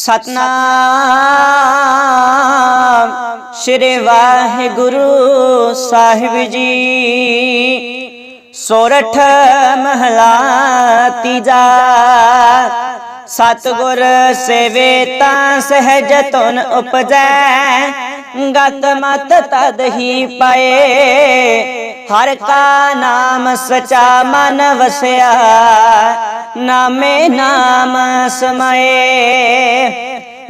ਸਤਨਾਮ ਸ਼੍ਰੀ ਵਾਹਿਗੁਰੂ ਸਾਹਿਬ ਜੀ। ਸੋਰਠ ਮਹਲਾ ਤੀਜਾ, ਸਤਗੁਰ ਸੇਵੇ ਤਾਂ ਸਹਿਜ ਤੁਨ ਉਪਜੈ, ਗਤ ਮਤ ਤਦ ਹੀ ਪਾਏ। ਹਰ ਕਾ ਨਾਮ ਸਚਾ ਮਨ ਵਸਿਆ। ਨਾਮੇ ਨਾਮ ਸਮਾਏ।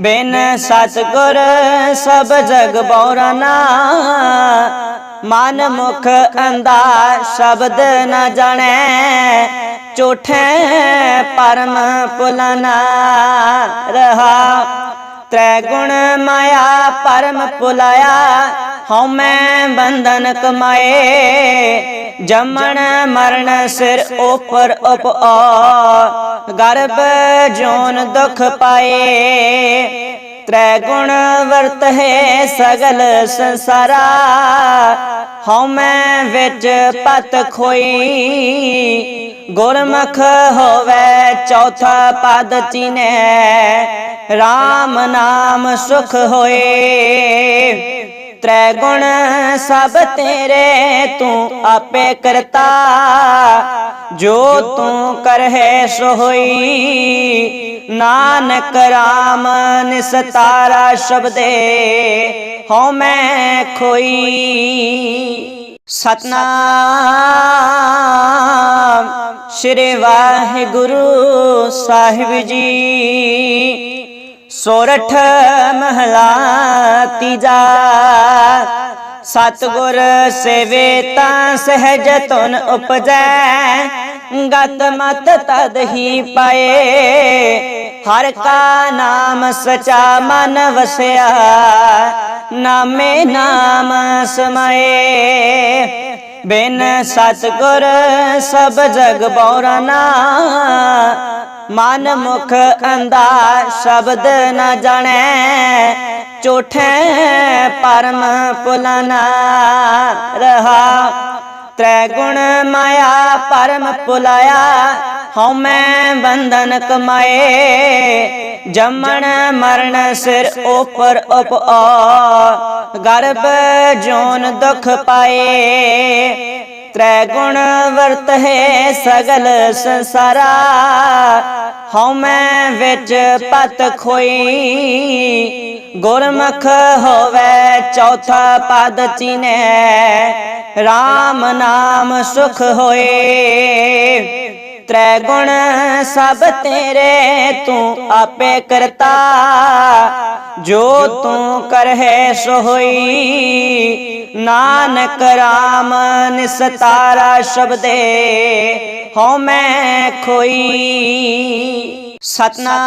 ਬਿਨ ਸਤਗੁਰ ਸਭ ਜਗ ਬੌਰਾਨਾ ਮਨ ਮੁਖ ਅੰਦਾ ਸ਼ਬਦ ਨ ਜਾਣੈ। ਝੂਠੈ ਪਰਮ ਪੁਲਨਾ। ਰਹਾ ਤ੍ਰੈ ਗੁਣ ਮਾਇਆ ਪਰਮ ਪੁਲਾਇਆ। ਹਉ ਮੈਂ ਬੰਧਨ ਕਮਾਏ। ਜਮਣ ਮਰਨ ਸਿਰ ਉਪਰ ਉਪ ਆ ਗਰਭ ਜੋਨ ਦੁਖ ਪਾਏ ਤ੍ਰੈ ਗੁਣ ਵਰਤ ਹੈ ਸਗਲ ਸੰਸਾਰਾ ਹਉ ਮੈਂ ਵਿੱਚ ਪਤ ਖੋਈ, ਗੁਰਮੁਖ ਹੋਵੇ ਚੌਥਾ ਪਦ ਚੀਨੈ RAM ਨਾਮ ਸੁਖ ਹੋਏ। ਤ੍ਰੈ ਗੁਣ ਸਭ ਤੇਰੇ ਤੂੰ ਆਪੇ ਕਰਤਾ। ਜੋ ਤੂੰ ਕਰਹਿ ਸੋ ਨਾਨਕ ਰਾਮ ਨਿਸਤਾਰਾ ਸ਼ਬਦੇ ਹਉ ਮੈਂ ਖੋਈ। ਸਤਨਾਮ ਸ਼੍ਰੀ ਵਾਹਿਗੁਰੂ ਸਾਹਿਬ ਜੀ। ਸੋਰਠ ਮਹਲਾ ਤੀਜਾ ਸਤਗੁਰ ਸੇਵੇ ਤਾਂ ਸਹਿਜ ਤੁਨ ਉਪਜੈ। ਗਤ ਮਤ ਤਦ ਹੀ ਪਾਏ। ਹਰ ਕਾ ਨਾਮ ਸਚਾ ਮਨ ਵਸਿਆ। ਨਾਮੇ ਨਾਮ ਸਮਾਏ। ਬਿਨ ਸਤਗੁਰ ਸਭ ਜਗ ਬੌਰਾਨਾ ਮਨ ਮੁਖ ਅੰਦਾ ਸ਼ਬਦ ਨਾ ਜਾਣੈ, ਝੂਠੈ ਪਰਮ ਪੁਲਨਾ ਰਹਾ। ਤ੍ਰੈ ਗੁਣ ਮਾਇਆ ਪਰਮ ਪੁਲਾਇਆ ਹਉ ਮੈਂ ਬੰਧਨ ਕਮਾਏ। ਜੰਮਣ ਮਰਨ ਸਿਰ ਉਪਰ ਉਪ ਆ ਗਰਭ ਜੋਨ ਦੁਖ ਪਾਏ। ਤ੍ਰੈ ਗੁਣ ਵਰਤ ਹੈ ਸਗਲ ਸੰਸਾਰਾ, ਹਉ ਮੈਂ ਵਿੱਚ ਪਤ ਖੋਈ। ਗੁਰਮੁਖ ਹੋਵੇ ਚੌਥਾ ਪਦ ਚੀਨੈ RAM ਨਾਮ ਸੁਖ ਹੋਏ। ਤ੍ਰੈ ਗੁਣ ਸਭ ਤੇਰੇ ਤੂੰ ਆਪੇ ਕਰਤਾ। ਜੋ ਤੂੰ ਕਰਹਿ ਸੋ ਹੋਈ ਨਾਨਕ RAM ਨਿਸਤਾਰਾ ਸ਼ਬਦੇ ਹਉ ਮੈਂ ਖੋਈ। ਸਤਨਾਮ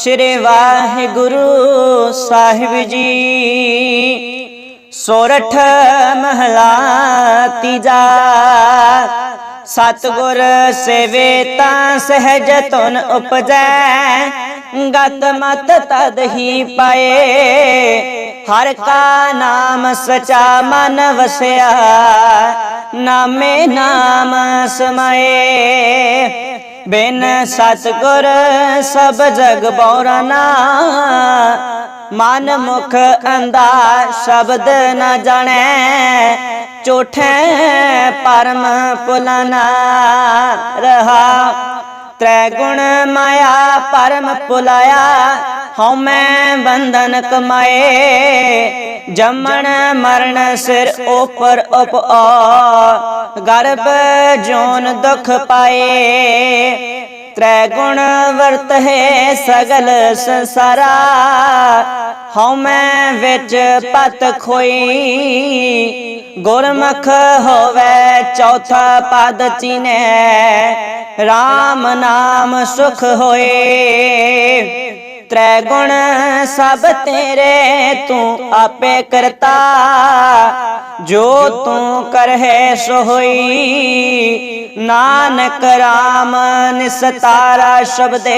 ਸ਼੍ਰੀ ਵਾਹਿਗੁਰੂ ਸਾਹਿਬ ਜੀ। ਸੋਰਠ ਮਹਲਾ ਤੀਜਾ ਸਤਗੁਰ ਸੇਵੇ ਤਾਂ ਸਹਿਜ ਤੁਨ ਉਪਜੈ, ਗਤ ਮਤ ਤਦ ਹੀ ਪਾਏ। ਹਰ ਕਾ ਨਾਮ ਸਚਾ ਮਨ ਵਸਿਆ, ਨਾਮੇ ਨਾਮ ਸਮਾਏ। ਬਿਨ ਸਤਗੁਰ ਸਭ ਜਗ ਬੌਰਾਨਾ ਮਨ ਮੁਖ ਅੰਦਾ ਸ਼ਬਦ ਨਾ ਜਾਣੈ, ਝੂਠੈ ਪਰਮ ਪੁਲਨਾ ਰਹਾ। ਤ੍ਰੈ ਗੁਣ ਮਾਇਆ ਪਰਮ ਪੁਲਾਇਆ, ਹਉ ਮੈਂ ਬੰਧਨ ਕਮਾਏ। ਜੰਮਣ ਮਰਨ ਸਿਰ ਉਪਰ ਉਪ ਆ ਗਰਭ ਜੋਨ ਦੁਖ ਪਾਏ। ਤ੍ਰੈ ਗੁਣ ਵਰਤ ਹੈ ਸਗਲ ਸੰਸਾਰਾ। ਹਉ ਮੈਂ ਵਿੱਚ ਪਤ ਖੋਈ, ਗੁਰਮੁਖ ਹੋਵੇ ਚੌਥਾ ਪਦ ਚੀਨੈ। RAM ਨਾਮ ਸੁਖ ਹੋਏ। ਤ੍ਰੈ ਗੁਣ ਸਭ ਤੇਰੇ ਤੂੰ ਆਪੇ ਕਰਤਾ। ਜੋ ਤੂੰ ਕਰਹਿ ਸੋ ਹੋਈ ਨਾਨਕ RAM ਨਿਸਤਾਰਾ ਸ਼ਬਦੇ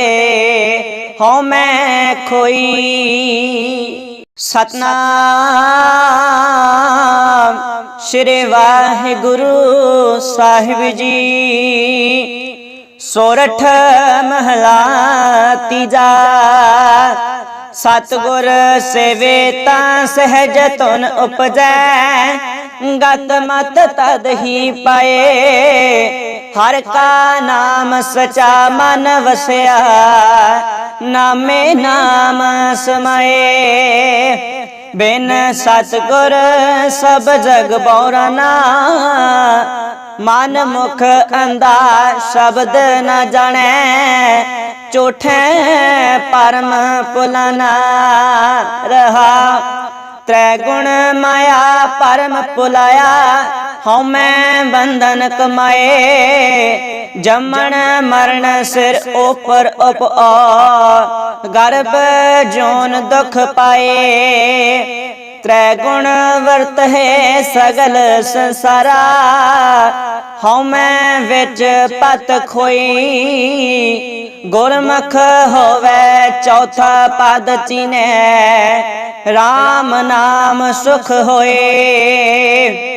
ਹਉ ਮੈਂ ਖੋਈ। ਸਤਨਾਮ ਸ਼੍ਰੀ ਵਾਹਿਗੁਰੂ ਸਾਹਿਬ ਜੀ। ਸੋਰਠ ਮਹਲਾ ਤੀਜਾ ਸਤਗੁਰ ਸੇਵੇ ਤਾਂ ਸਹਿਜ ਤੁਨ ਉਪਜੈ। ਗਤ ਮਤ ਤਦ ਹੀ ਪਾਏ। ਹਰ ਕਾ ਨਾਮ ਸਚਾ ਮਨ ਵਸਿਆ। ਨਾਮੇ ਨਾਮ ਸਮਾਏ। ਬਿਨ ਸਤਗੁਰ ਸਭ ਜਗ ਬੌਰਾਨਾ ਮਨ ਮੁਖ ਅੰਦਾ ਸ਼ਬਦ ਨ ਜਾਣੈ, ਝੂਠੈ ਪਰਮ ਪੁਲਨਾ ਰਹਾ। ਤ੍ਰੈ ਗੁਣ ਮਾਇਆ ਪਰਮ ਪੁਲਾਇਆ, ਹਉ ਮੈਂ ਬੰਧਨ ਕਮਾਏ। ਜੰਮਣ ਮਰਨ ਸਿਰ ਉਪਰ ਉਪ ਆ ਗਰਭ ਜੋਨ ਦੁਖ ਪਾਏ। ਤ੍ਰੈ ਗੁਣ ਵਰਤ ਹੈ ਸਗਲ ਸੰਸਾਰਾ। ਹਉ ਮੈਂ ਵਿੱਚ ਪਤ ਖੋਈ, ਗੁਰਮੁਖ ਹੋਵੇ ਚੌਥਾ ਪਦ ਚੀਨੈ। RAM ਨਾਮ ਸੁਖ ਹੋਏ।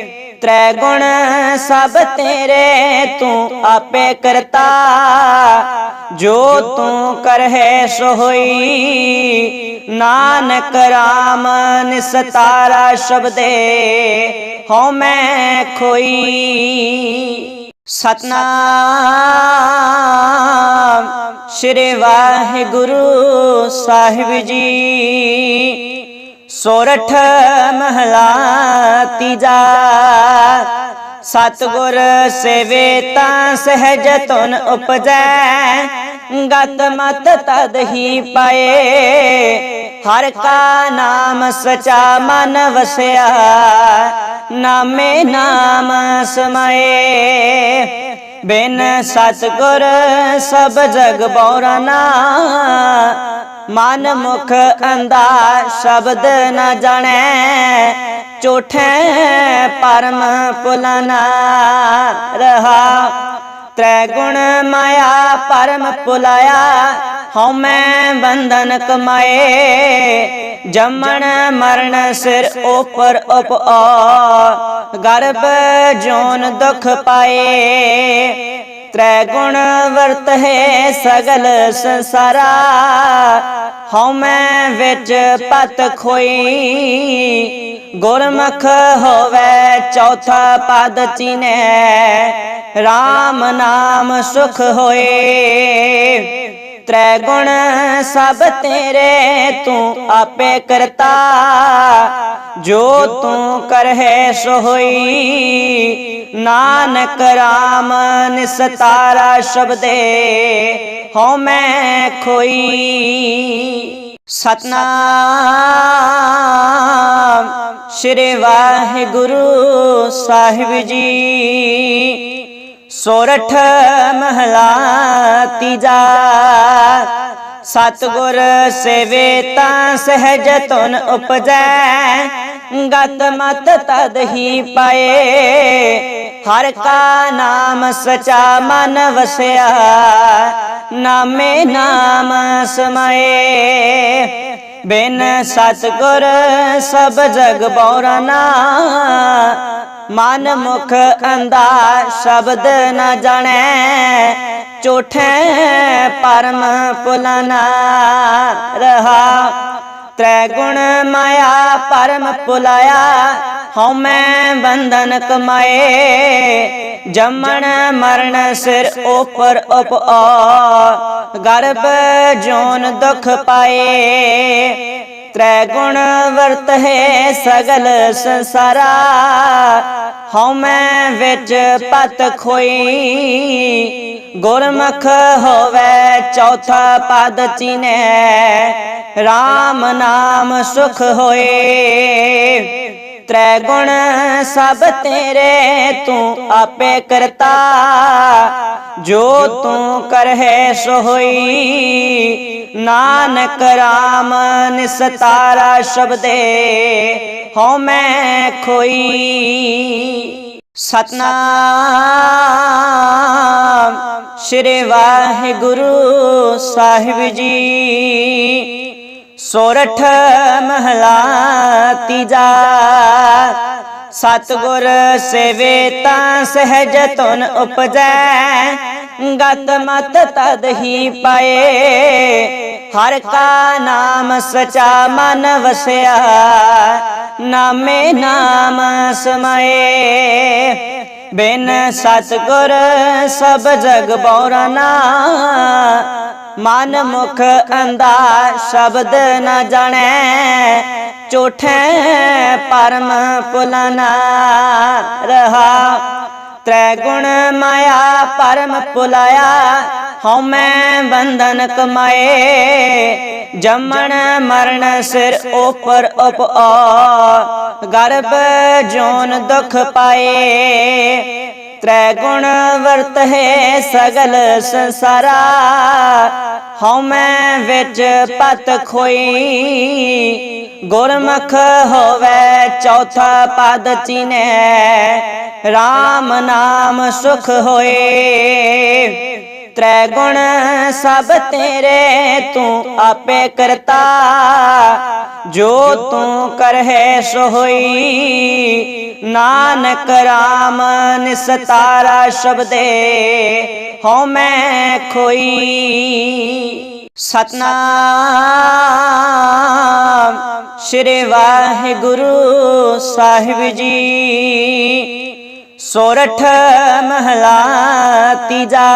ਤ੍ਰੈ ਗੁਣ ਸਭ ਤੇਰੇ ਤੂੰ ਆਪੇ ਕਰਤਾ। ਜੋ ਤੂੰ ਕਰਹਿ ਸੋ ਹੋਈ ਨਾਨਕ RAM ਨਿਸਤਾਰਾ ਸ਼ਬਦੇ ਹਉ ਮੈਂ ਖੋਈ। ਸਤਨਾਮ ਸ੍ਰੀ ਵਾਹਿਗੁਰੂ ਸਾਹਿਬ ਜੀ। ਸੋਰਠ ਮਹਲਾ ਤੀਜਾ। ਸਤਗੁਰ ਸੇਵੇ ਤਾਂ ਸਹਿਜ ਤੁਨ ਉਪਜੈ। ਗਤ ਮਤ ਤਦ ਹੀ ਪਾਏ। ਹਰ ਕਾ ਨਾਮ ਸਚਾ ਮਨ ਵਸਿਆ। ਨਾਮੇ ਨਾਮ ਸਮਾਏ। ਬਿਨ ਸਤਗੁਰ ਸਭ ਜਗ ਬੌਰਾਨਾ ਮਨ ਮੁਖ ਅੰਦਾ ਸ਼ਬਦ ਨ ਜਾਣੈ, ਝੂਠੇ ਪਰਮ ਪੁਲਨਾ ਰਹਾ। ਤ੍ਰੈ ਗੁਣ ਮਾਇਆ ਪਰਮ ਪੁਲਾਇਆ ਹਉ ਮੈਂ ਬੰਧਨ ਕਮਾਏ। ਜੰਮਣ, ਮਰਨ, ਸਿਰ ਉਪਰ ਉਪ ਆ ਗਰਭ ਜੋਨ ਦੁਖ ਪਾਏ। ਤ੍ਰੈ ਗੁਣ ਵਰਤ ਹੈ ਸਗਲ ਸੰਸਾਰਾ। ਹਉ ਮੈਂ ਵਿੱਚ ਪਤ ਖੋਈ। ਗੁਰਮੁਖ ਹੋਵੇ ਚੌਥਾ ਪਦ ਚੀਨੈ। RAM ਨਾਮ ਸੁਖ ਹੋਏ। ਤ੍ਰੈ ਗੁਣ ਸਭ ਤੇਰੇ ਤੂੰ ਆਪੇ ਕਰਤਾ। ਜੋ ਤੂੰ ਕਰਹਿ ਸੋ ਹੋਈ। ਨਾਨਕ RAM ਨਿਸਤਾਰਾ ਸ਼ਬਦੇ ਹਉ ਮੈਂ ਖੋਈ। ਸਤਨਾਮ ਸ੍ਰੀ ਵਾਹਿਗੁਰੂ ਸਾਹਿਬ ਜੀ। ਸੋਰਠ ਮਹਲਾ ਤੀਜਾ ਸਤਗੁਰ ਸੇਵੇ ਤਾਂ ਸਹਿਜ ਤੁਨ ਉਪਜੈ। ਗਤ ਮਤ ਤਦ ਹੀ ਪਾਏ। ਹਰ ਕਾ ਨਾਮ ਸਚਾ ਮਨ ਵਸਿਆ। ਨਾਮੇ ਨਾਮ ਸਮਾਏ। ਬਿਨ ਸਤਗੁਰ ਸਭ ਜਗ ਬੌਰਾਨਾ ਮਨ ਮੁਖ ਅੰਦਾ ਸ਼ਬਦ ਨ ਜਾਣੈ, ਝੂਠੈ ਪਰਮ ਪੁਲਨਾ ਰਹਾ। ਤ੍ਰੈ ਗੁਣ ਮਾਇਆ ਪਰਮ ਪੁਲਾਇਆ ਹਉ ਮੈਂ ਬੰਧਨ ਕਮਾਏ। ਜੰਮਣ ਮਰਨ ਸਿਰ ਉਪਰ ਉਪ ਆ ਗਰਭ ਜੋਨ ਦੁਖ ਪਾਏ। ਤ੍ਰੈ ਗੁਣ ਵਰਤ ਹੈ ਸਗਲ ਸੰਸਾਰਾ। ਹਉ ਮੈਂ ਵਿੱਚ ਪਤ ਖੋਈ, ਗੁਰਮੁਖ ਹੋਵੇ ਚੌਥਾ ਪਦ ਚੀਨੈ। RAM ਨਾਮ ਸੁਖ ਹੋਏ। ਤ੍ਰੈ ਗੁਣ ਸਭ ਤੇਰੇ ਤੂੰ ਆਪੇ ਕਰਤਾ। ਜੋ ਤੂੰ ਕਰਹਿ ਸੋ ਹੋਈ। ਨਾਨਕ RAM ਨਿਸਤਾਰਾ ਸ਼ਬਦੇ ਹਉ ਮੈਂ ਖੋਈ। ਸਤਨਾਮ ਸ੍ਰੀ ਵਾਹਿਗੁਰੂ ਸਾਹਿਬ ਜੀ। ਸੋਰਠ ਮਹਲਾ ਤੀਜਾ ਸਤਗੁਰ ਸੇਵੇ ਤਾਂ ਸਹਿਜ ਤੁਨ ਉਪਜੈ, ਗਤ ਮਤ ਤਦ ਹੀ ਪਾਏ। ਹਰ ਕਾ ਨਾਮ ਸਚਾ ਮਨ ਵਸਿਆ, ਨਾਮੇ ਨਾਮ ਸਮਾਏ। ਬਿਨ ਸਤਗੁਰ ਸਭ ਜਗ ਬੌਰਨਾ ਮਨ ਮੁਖ ਅੰਦਾ ਸ਼ਬਦ ਨਾ ਜਾਣੈ, ਝੂਠੈ ਪਰਮ ਪੁਲਨਾ ਰਹਾ। ਤ੍ਰੈ ਗੁਣ ਮਾਇਆ ਪਰਮ ਪੁਲਾਇਆ, ਹਉ ਮੈਂ ਬੰਧਨ ਕਮਾਏ। ਜੰਮਣ ਮਰਨ ਸਿਰ ਉਪਰ ਉਪ ਆ ਗਰਭ ਜੋਨ ਦੁਖ ਪਾਏ। ਤ੍ਰੈ ਗੁਣ ਵਰਤ ਹੈ ਸਗਲ ਸੰਸਾਰਾ। ਹਉ ਮੈਂ ਵਿੱਚ ਪਤ ਖੋਈ, ਗੁਰਮੁਖ ਹੋਵੇ ਚੌਥਾ ਪਦ ਚੀਨੈ। RAM ਨਾਮ ਸੁਖ ਹੋਏ। ਤ੍ਰੈ ਗੁਣ ਸਭ ਤੇਰੇ ਤੂੰ ਆਪੇ ਕਰਤਾ। ਜੋ ਤੂੰ ਕਰਹਿ ਸੋ ਹੋਈ ਨਾਨਕ RAM ਨਿਸਤਾਰਾ ਸ਼ਬਦੇ ਹਉ ਮੈਂ ਖੋਈ। ਸਤਨਾਮ ਸ਼੍ਰੀ ਵਾਹਿਗੁਰੂ ਸਾਹਿਬ ਜੀ। ਸੋਰਠ ਮਹਲਾ ਤੀਜਾ।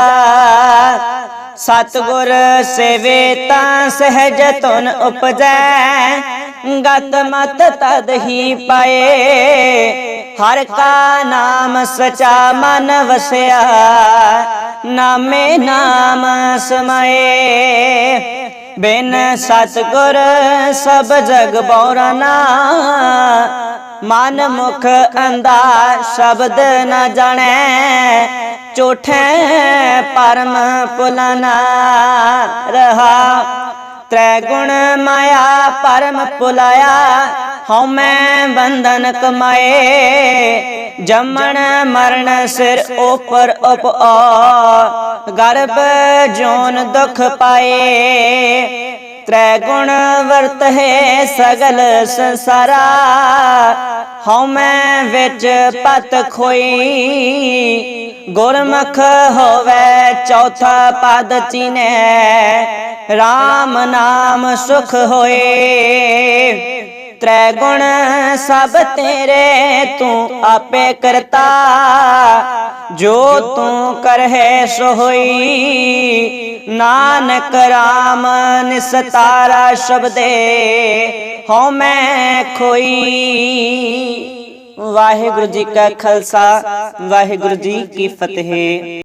ਸਤਗੁਰ ਸੇਵੇ ਤਾਂ ਸਹਿਜ ਤੁਨ ਉਪਜੈ। ਗਤ ਮਤ ਤਦ ਹੀ ਪਾਏ। ਹਰ ਕਾ ਨਾਮ ਸਚਾ ਮਨ ਵਸਿਆ। ਨਾਮੇ ਨਾਮ ਸਮਾਏ। ਬਿਨ ਸਤਗੁਰ ਸਭ ਜਗ ਬੌਰਨਾ ਮਨ ਮੁਖ ਅੰਦਾ ਸ਼ਬਦ ਨ ਜਾਣੈ, ਝੂਠੈ ਪਰਮ ਪੁਲਨਾ ਰਹਾ। ਤ੍ਰੈ ਗੁਣ ਮਾਇਆ ਪਰਮ ਪੁਲਾਇਆ, ਹਉ ਮੈਂ ਬੰਧਨ ਕਮਾਏ। ਜੰਮਣ ਮਰਨ ਸਿਰ ਉਪਰ ਉਪ ਆ ਗਰਭ ਜੋਨ ਦੁਖ ਪਾਏ। ਤ੍ਰੈ ਗੁਣ ਵਰਤ ਹੈ ਸਗਲ ਸੰਸਾਰਾ। ਹਉ ਮੈਂ ਵਿੱਚ ਪਤ ਖੋਈ, ਗੁਰਮੁਖ ਹੋਵੇ ਚੌਥਾ ਪਦ ਚੀਨੈ। RAM ਨਾਮ ਸੁਖ ਹੋਏ। ਤ੍ਰੈ ਗੁਣ ਸਭ ਤੇਰੇ ਤੂੰ ਆਪੇ ਕਰਤਾ। ਜੋ ਤੂੰ ਕਰਹਿ ਸੋ ਹੋਈ। ਨਾਨਕ RAM ਨਿਸਤਾਰਾ ਸ਼ਬਦੇ ਹਉ ਮੈਂ ਖੋਈ। ਵਾਹਿਗੁਰੂ ਜੀ ਕਾ ਖਾਲਸਾ, ਵਾਹਿਗੁਰੂ ਜੀ ਕੀ ਫਤਿਹ।